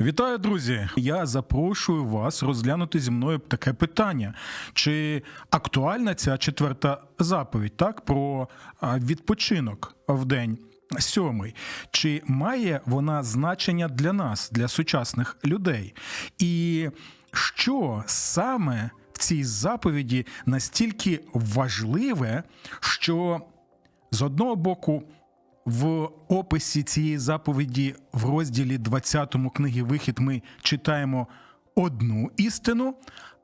Вітаю, друзі! Я запрошую вас розглянути зі мною таке питання: чи актуальна ця четверта заповідь, так про відпочинок в день сьомий? Чи має вона значення для нас, для сучасних людей? І що саме в цій заповіді настільки важливе, що з одного боку в описі цієї заповіді в розділі 20 книги Вихід ми читаємо одну істину,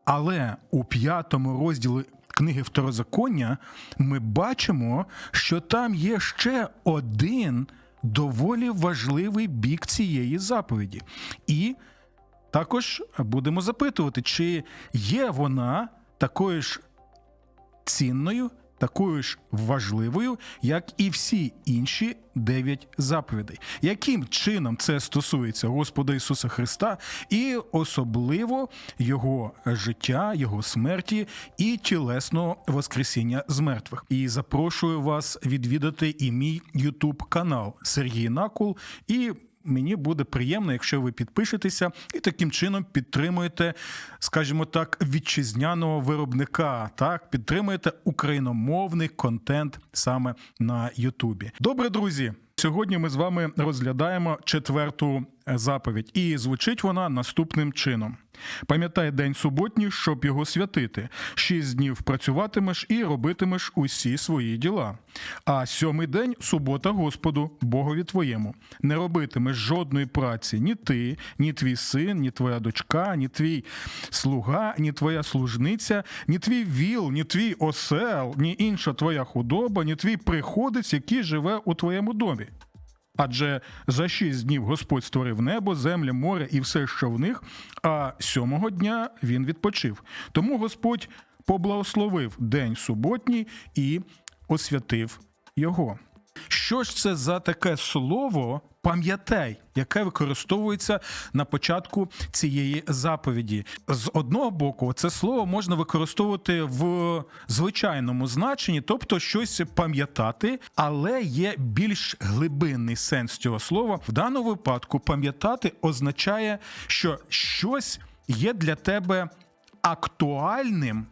але у п'ятому розділі книги Второзаконня ми бачимо, що там є ще один доволі важливий бік цієї заповіді. І також будемо запитувати, чи є вона такою ж цінною, такою ж важливою, як і всі інші дев'ять заповідей. Яким чином це стосується Господа Ісуса Христа і особливо Його життя, Його смерті і тілесного воскресіння з мертвих? І запрошую вас відвідати і мій Ютуб канал Сергій Накул і. Мені буде приємно, якщо ви підпишетеся і таким чином підтримуєте, скажімо так, вітчизняного виробника. Так, підтримуєте україномовний контент саме на Ютубі. Добре, друзі. Сьогодні ми з вами розглядаємо четверту заповідь, і звучить вона наступним чином: пам'ятай день суботній, щоб його святити. Шість днів працюватимеш і робитимеш усі свої діла. А сьомий день субота Господу, Богові твоєму. Не робитимеш жодної праці ні ти, ні твій син, ні твоя дочка, ні твій слуга, ні твоя служниця, ні твій віл, ні твій осел, ні інша твоя худоба, ні твій приходець, який живе у твоєму домі. Адже за шість днів Господь створив небо, землю, море і все, що в них, а сьомого дня він відпочив. Тому Господь поблагословив день суботній і освятив його. Що ж це за таке слово пам'ятай, яке використовується на початку цієї заповіді? З одного боку, це слово можна використовувати в звичайному значенні, тобто щось пам'ятати, але є більш глибинний сенс цього слова. В даному випадку пам'ятати означає, що щось є для тебе актуальним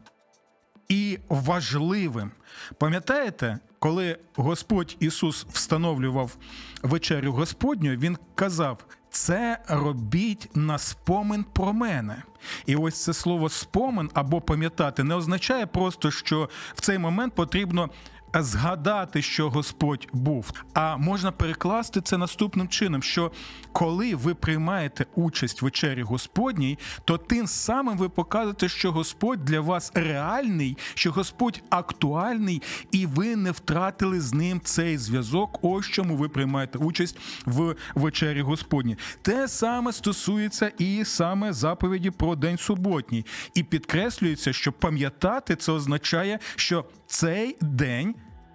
і важливим. Пам'ятаєте, коли Господь Ісус встановлював вечерю Господню, Він казав: це робіть на спомин про мене. І ось це слово спомин або пам'ятати не означає просто, що в цей момент потрібно. Згадати, що Господь був, а можна перекласти це наступним чином: що коли ви приймаєте участь в вечері Господній, то тим самим ви показуєте, що Господь для вас реальний, що Господь актуальний, і ви не втратили з ним цей зв'язок. Ось чому ви приймаєте участь в вечері Господній. Те саме стосується і саме заповіді про день суботній, і підкреслюється, що пам'ятати це означає, що цей день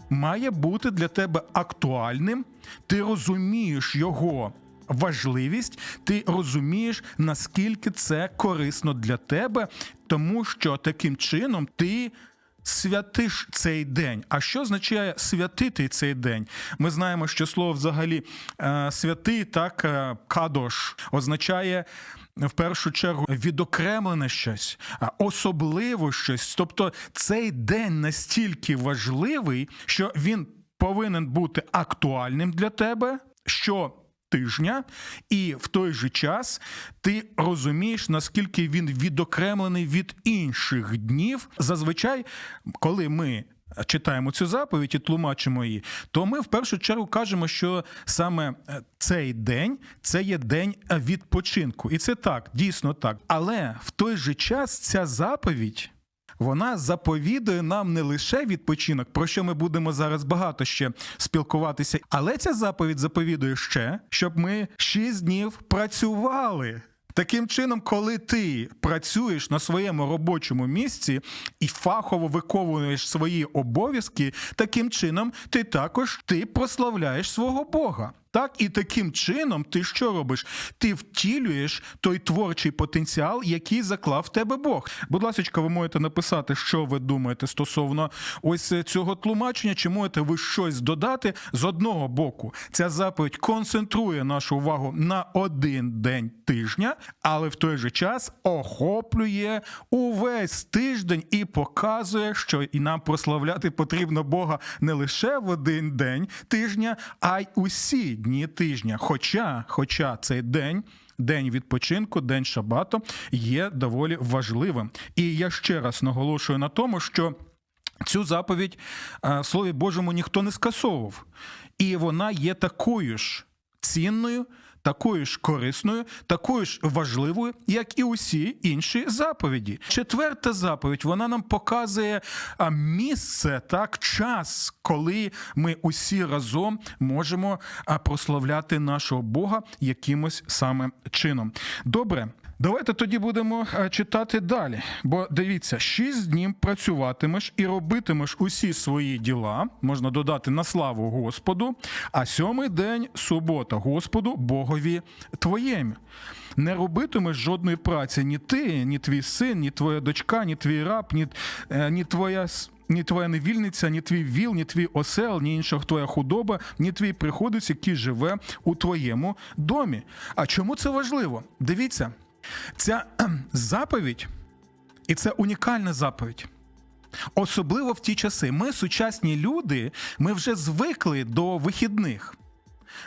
має бути для тебе актуальним, ти розумієш його важливість, ти розумієш, наскільки це корисно для тебе, тому що таким чином ти. Святиш цей день. А що означає святити цей день? Ми знаємо, що слово взагалі е, святий, так, е, кадош, означає в першу чергу відокремлене щось, особливо щось. Тобто цей день настільки важливий, що він повинен бути актуальним для тебе. що Тижня, і в той же час ти розумієш, наскільки він відокремлений від інших днів. Зазвичай, коли ми читаємо цю заповідь і тлумачимо її, то ми в першу чергу кажемо, що саме е, цей день це є день відпочинку, і це так, дійсно так. Але в той же час ця заповідь. Вона заповідує нам не лише відпочинок, про що ми будемо зараз багато ще спілкуватися, але ця заповідь заповідує ще, щоб ми шість днів працювали. Таким чином, коли ти працюєш на своєму робочому місці і фахово виконуєш свої обов'язки, таким чином ти також ти прославляєш свого Бога. Так, і таким чином ти що робиш? Ти втілюєш той творчий потенціал, який заклав в тебе Бог. Будь ласка, ви можете написати, що ви думаєте стосовно ось цього тлумачення, чи можете ви щось додати з одного боку. Ця заповідь концентрує нашу увагу на один день тижня, але в той же час охоплює увесь тиждень і показує, що і нам прославляти потрібно Бога не лише в один день тижня, а й усі дні тижня. Хоча, хоча цей день. День відпочинку, день шабату є доволі важливим. І я ще раз наголошую на тому, що цю заповідь е, Слові Божому ніхто не скасовував, і вона є такою ж цінною, такою ж корисною, такою ж важливою, як і усі інші заповіді. Четверта заповідь вона нам показує місце, так, час, коли ми усі разом можемо прославляти нашого Бога якимось саме чином. Добре. Давайте тоді будемо е, читати далі. Бо дивіться, шість днів працюватимеш і робитимеш усі свої діла, можна додати на славу Господу, а сьомий день субота Господу Богові твоєму. Не робитимеш жодної праці ні ти, ні твій син, ні твоя дочка, ні твій раб, ні, е, ні твоя. Ні твоя невільниця, ні твій віл, ні твій осел, ні інша твоя худоба, ні твій приходець, який живе у твоєму домі. А чому це важливо? Дивіться, ця заповідь, і це унікальна заповідь. Особливо в ті часи. Ми, сучасні люди, ми вже звикли до вихідних.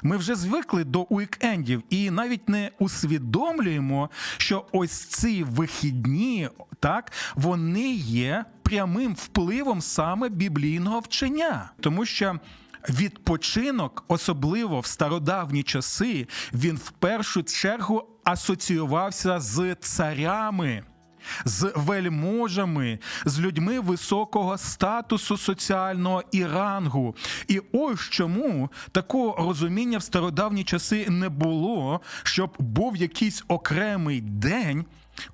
Ми вже звикли до уікендів і навіть не усвідомлюємо, що ось ці вихідні, так, вони є прямим впливом саме біблійного вчення, тому що. Відпочинок, особливо в стародавні часи, він в першу чергу асоціювався з царями, з вельможами, з людьми високого статусу соціального і рангу. І ось чому такого розуміння в стародавні часи не було, щоб був якийсь окремий день,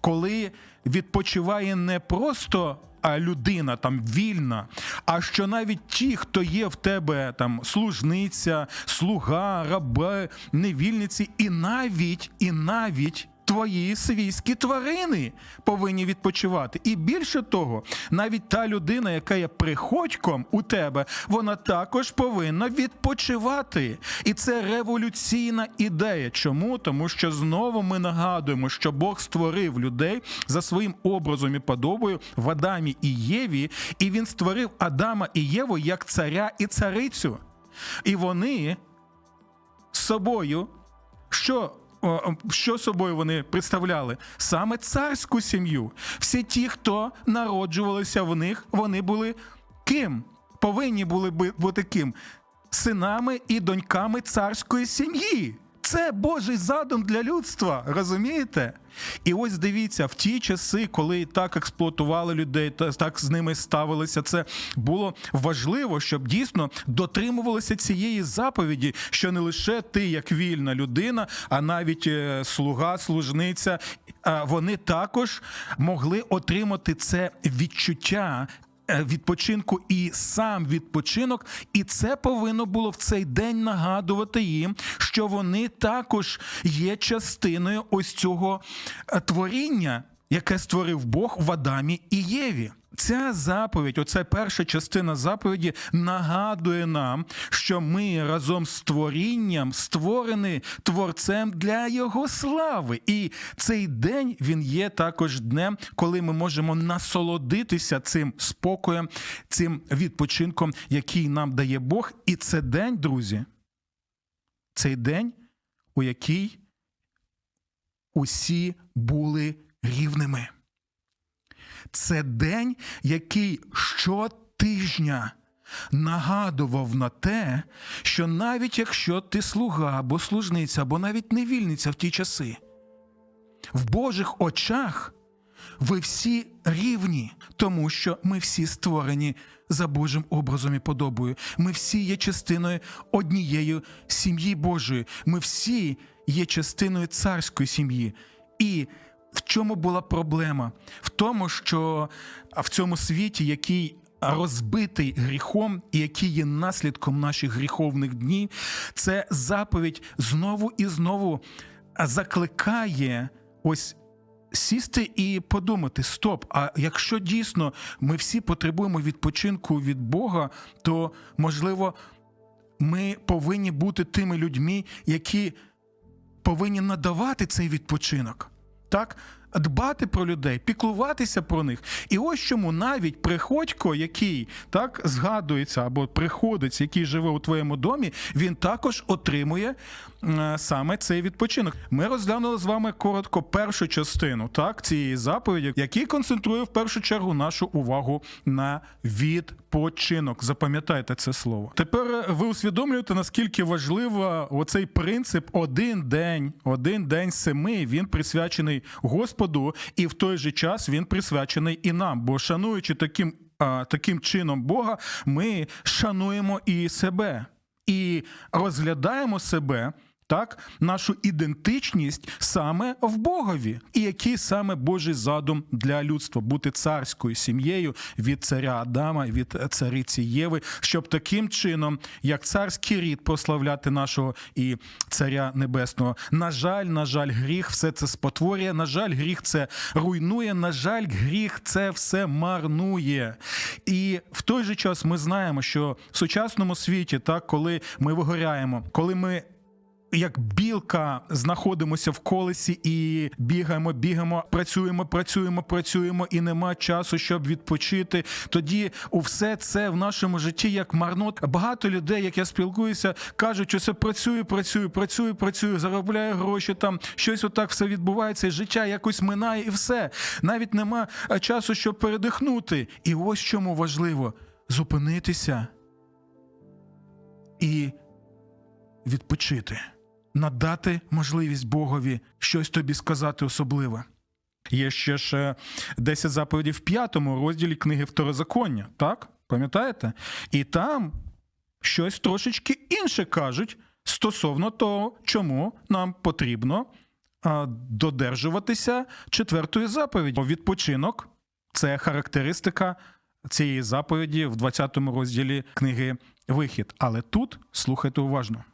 коли відпочиває не просто. Людина там вільна, а що навіть ті, хто є в тебе там служниця, слуга, раби, невільниці, і навіть, і навіть твої свійські тварини повинні відпочивати. І більше того, навіть та людина, яка є приходьком у тебе, вона також повинна відпочивати. І це революційна ідея. Чому? Тому що знову ми нагадуємо, що Бог створив людей за своїм образом і подобою в Адамі і Єві, і він створив Адама і Єву як царя і царицю. І вони з собою, що, що собою вони представляли? Саме царську сім'ю. Всі ті, хто народжувалися в них, вони були ким? Повинні були бути ким? Синами і доньками царської сім'ї. Це Божий задум для людства, розумієте? І ось дивіться, в ті часи, коли так експлуатували людей, так з ними ставилися, це було важливо, щоб дійсно дотримувалися цієї заповіді, що не лише ти, як вільна людина, а навіть е, слуга, служниця, вони також могли отримати це відчуття відпочинку і сам відпочинок, і це повинно було в цей день нагадувати їм, що вони також є частиною ось цього е, творіння, яке створив Бог в Адамі і Єві. Ця заповідь, оця перша частина заповіді, нагадує нам, що ми разом з творінням створені творцем для його слави. І цей день він є також днем, коли ми можемо насолодитися цим спокоєм, цим відпочинком, який нам дає Бог. І це день, друзі, цей день, у який усі були рівними. Це день, який щотижня нагадував на те, що навіть якщо ти слуга або служниця, або навіть невільниця в ті часи, в Божих очах ви всі рівні, тому що ми всі створені за Божим образом і подобою. Ми всі є частиною однієї сім'ї Божої. Ми всі є частиною царської сім'ї. І в чому була проблема? В тому, що в цьому світі, який розбитий гріхом і який є наслідком наших гріховних днів, це заповідь знову і знову закликає ось. Сісти і подумати: стоп, а якщо дійсно ми всі потребуємо відпочинку від Бога, то можливо ми повинні бути тими людьми, які повинні надавати цей відпочинок, так? Дбати про людей, піклуватися про них. І ось чому навіть приходько, який так згадується або приходець, який живе у твоєму домі, він також отримує е, саме цей відпочинок. Ми розглянули з вами коротко першу частину так цієї заповіді, який концентрує в першу чергу нашу увагу на відпочинок. Запам'ятайте це слово. Тепер е, ви усвідомлюєте, наскільки важливо оцей принцип один день, один день семи. Він присвячений Господу, і в той же час він присвячений і нам. Бо шануючи таким, таким чином Бога, ми шануємо і себе, і розглядаємо себе. Так, нашу ідентичність саме в Богові, і який саме Божий задум для людства бути царською сім'єю від царя Адама, від цариці Єви, щоб таким чином, як царський рід, прославляти нашого і царя небесного. На жаль, на жаль, гріх все це спотворює. На жаль, гріх це руйнує. На жаль, гріх це все марнує. І в той же час ми знаємо, що в сучасному світі, так, коли ми вигоряємо, коли ми як білка знаходимося в колесі і бігаємо, бігаємо, працюємо, працюємо, працюємо, і нема часу, щоб відпочити. Тоді у все це в нашому житті як марнот. Багато людей, як я спілкуюся, кажуть, що це працюю, працюю, працюю, працюю, заробляю гроші. Там щось отак все відбувається. і Життя якось минає, і все. Навіть нема е, часу, щоб передихнути. І ось чому важливо зупинитися і відпочити надати можливість Богові щось тобі сказати особливе. Є ще ж 10 заповідей в п'ятому розділі книги Второзаконня, так? Пам'ятаєте? І там щось трошечки інше кажуть стосовно того, чому нам потрібно додержуватися четвертої заповіді. Відпочинок це характеристика цієї заповіді в 20 розділі книги Вихід. Але тут слухайте уважно.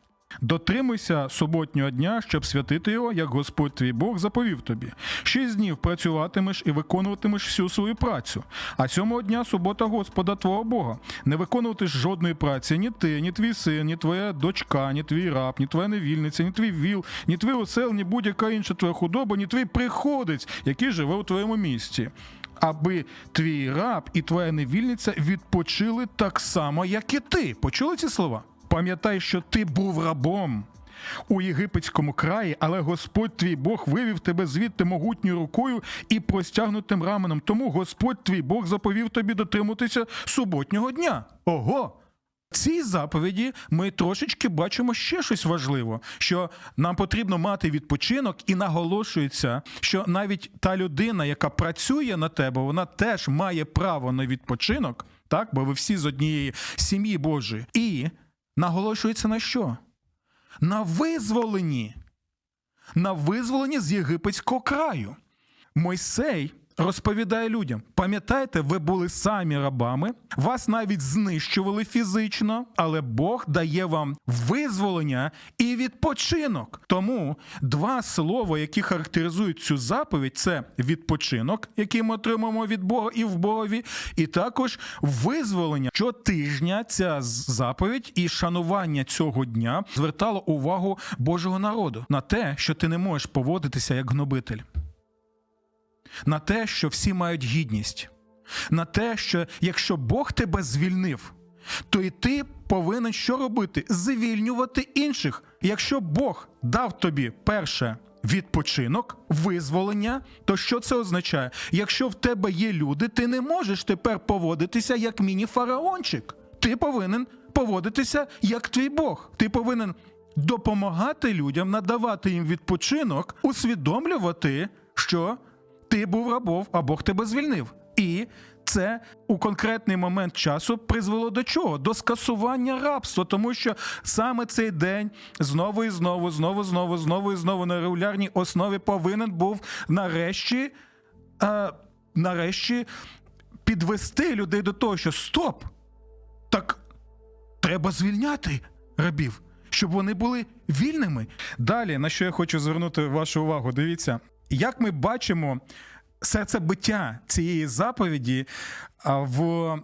Дотримуйся суботнього дня, щоб святити його, як Господь твій Бог заповів тобі. Шість днів працюватимеш і виконуватимеш всю свою працю. А сьомого дня субота Господа твого Бога. Не виконуватиш жодної праці, ні ти, ні твій син, ні твоя дочка, ні твій раб, ні твоя невільниця, ні твій віл, ні твій осел, ні будь-яка інша твоя худоба, ні твій приходець, який живе у твоєму місті. Аби твій раб і твоя невільниця відпочили так само, як і ти. Почули ці слова? Пам'ятай, що ти був рабом у єгипетському краї, але Господь твій Бог вивів тебе звідти могутньою рукою і простягнутим раменом. Тому Господь твій Бог заповів тобі дотримуватися суботнього дня. Ого! В цій заповіді ми трошечки бачимо ще щось важливе, що нам потрібно мати відпочинок, і наголошується, що навіть та людина, яка працює на тебе, вона теж має право на відпочинок, так, бо ви всі з однієї сім'ї Божої. І наголошується на що? На визволенні. На визволенні з єгипетського краю. Мойсей розповідає людям: пам'ятаєте, ви були самі рабами, вас навіть знищували фізично, але Бог дає вам визволення і відпочинок. Тому два слова, які характеризують цю заповідь, це відпочинок, який ми отримуємо від Бога і в Богові, і також визволення. Щотижня ця заповідь і шанування цього дня звертало увагу Божого народу на те, що ти не можеш поводитися як гнобитель на те, що всі мають гідність, на те, що якщо Бог тебе звільнив, то і ти повинен що робити? Звільнювати інших. Якщо Бог дав тобі перше відпочинок, визволення, то що це означає? Якщо в тебе є люди, ти не можеш тепер поводитися як міні-фараончик. Ти повинен поводитися як твій Бог. Ти повинен допомагати людям, надавати їм відпочинок, усвідомлювати, що ти був рабов, а Бог тебе звільнив. І це у конкретний момент часу призвело до чого? До скасування рабства, тому що саме цей день знову і знову, знову, знову, знову і знову на регулярній основі повинен був нарешті, е, нарешті підвести людей до того, що стоп! Так треба звільняти рабів, щоб вони були вільними. Далі, на що я хочу звернути вашу увагу, дивіться, як ми бачимо серцебиття цієї заповіді в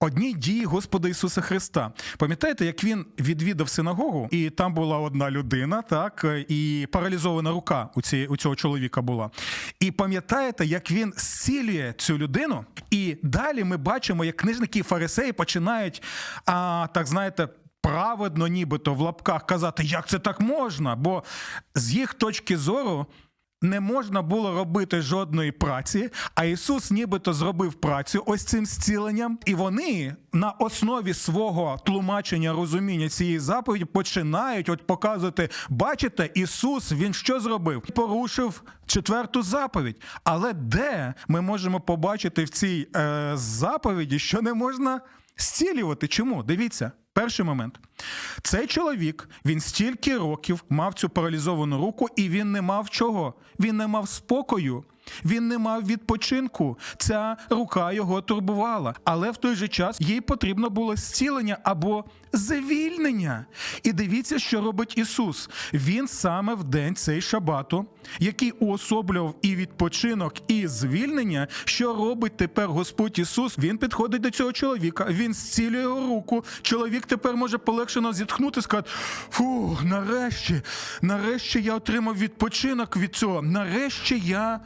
одній дії Господа Ісуса Христа. Пам'ятаєте, як він відвідав синагогу, і там була одна людина, так, і паралізована рука у, ці, у цього чоловіка була. І пам'ятаєте, як він зцілює цю людину, і далі ми бачимо, як книжники і фарисеї починають, а, так знаєте, праведно, нібито в лапках казати, як це так можна? Бо з їх точки зору. Не можна було робити жодної праці, а Ісус нібито зробив працю ось цим зціленням, і вони на основі свого тлумачення розуміння цієї заповіді починають от показувати: бачите, Ісус він що зробив? Порушив четверту заповідь. Але де ми можемо побачити в цій е, заповіді, що не можна зцілювати? Чому? Дивіться. Перший момент. Цей чоловік, він стільки років мав цю паралізовану руку, і він не мав чого? Він не мав спокою, він не мав відпочинку. Ця рука його турбувала. Але в той же час їй потрібно було зцілення або звільнення. І дивіться, що робить Ісус. Він саме в день цей шабату, який уособлював і відпочинок, і звільнення, що робить тепер Господь Ісус. Він підходить до цього чоловіка, він зцілює його руку. Чоловік тепер може полегшено зітхнути, сказати: фу, нарешті, нарешті я отримав відпочинок від цього. Нарешті я.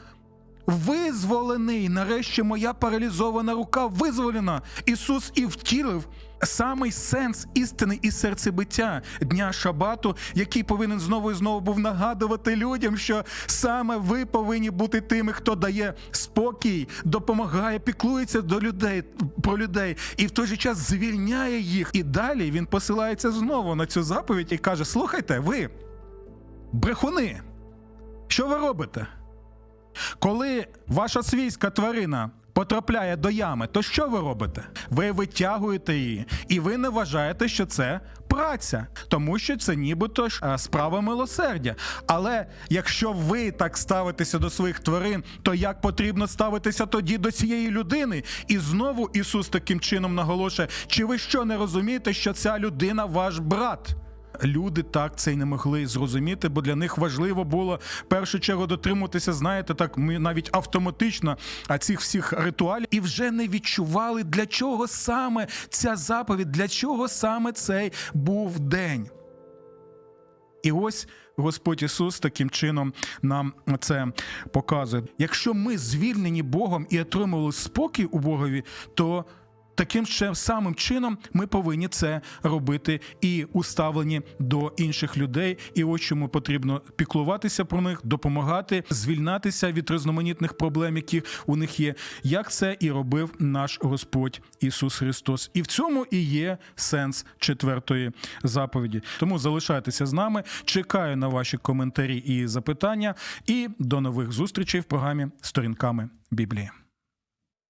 Визволений, нарешті моя паралізована рука визволена. Ісус і втілив самий сенс істини і серцебиття дня Шабату, який повинен знову і знову був нагадувати людям, що саме ви повинні бути тими, хто дає спокій, допомагає, піклується до людей про людей, і в той же час звільняє їх. І далі він посилається знову на цю заповідь і каже: Слухайте, ви брехуни, що ви робите? Коли ваша свійська тварина потрапляє до ями, то що ви робите? Ви витягуєте її, і ви не вважаєте, що це праця, тому що це нібито ж, е, справа милосердя. Але якщо ви так ставитеся до своїх тварин, то як потрібно ставитися тоді до цієї людини? І знову Ісус таким чином наголошує: чи ви що не розумієте, що ця людина ваш брат? Люди так це й не могли зрозуміти, бо для них важливо було в першу чергу дотримуватися, знаєте, так ми навіть автоматично а цих всіх ритуалів і вже не відчували, для чого саме ця заповідь, для чого саме цей був день. І ось Господь Ісус таким чином нам це показує. Якщо ми звільнені Богом і отримали спокій у Богові, то Таким ще самим чином ми повинні це робити і уставлені до інших людей. І ось чому потрібно піклуватися про них, допомагати, звільнатися від різноманітних проблем, які у них є, як це і робив наш Господь Ісус Христос. І в цьому і є сенс четвертої заповіді. Тому залишайтеся з нами. Чекаю на ваші коментарі і запитання. І до нових зустрічей в програмі Сторінками Біблії.